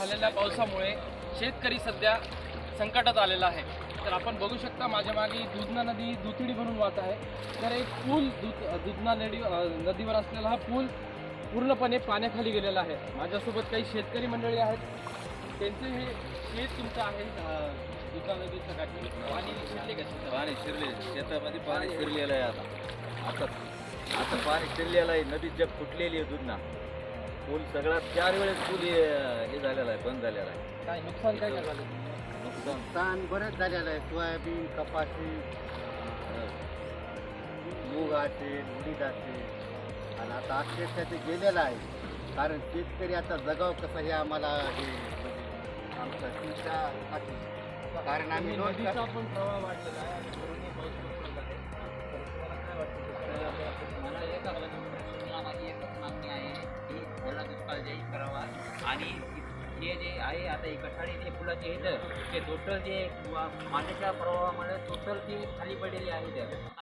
झालेल्या पावसामुळे शेतकरी सध्या संकटात आलेला आहे. तर आपण बघू शकता माझ्या मागे दुधना नदी दुथडी भरून वाहत आहे. तर एक पूल दुध दुधना नदी नदीवर असलेला हा पूल पूर्णपणे पाण्याखाली गेलेला आहे. माझ्यासोबत काही शेतकरी मंडळी आहेत. त्यांचे हे शेत तुमचं आहे दुधना नदीचं काठी पाणी शिरले का पाणी शिरले. शेतामध्ये पाणी शिरलेलं आहे आता. आता आता पाणी शिरलेलं आहे. नदी जग फुटलेली आहे दुधना. पूल सगळा चार वेळेस पूल हे हे झालेला आहे बंद झालेला आहे. काय नुकसान काय काय झालं? नुकसान. नुकसान बरेच झालेलं आहे. सोयाबीन कपाशी मूग असेल उडीद असेल. आणि आता अक्षरशः ते गेलेलं आहे. कारण शेतकरी आता जगाव कसं हे आम्हाला हे म्हणजे आमचं चिंता. कारण आम्ही नदीचा पण प्रवाह वाढलेला आहे. आणि हे जे आहे आता हे कठाळी जे फुलाचे आहेत ते टोटल जे वा- प्रभावामुळे टोटल ते खाली पडलेले आहेत.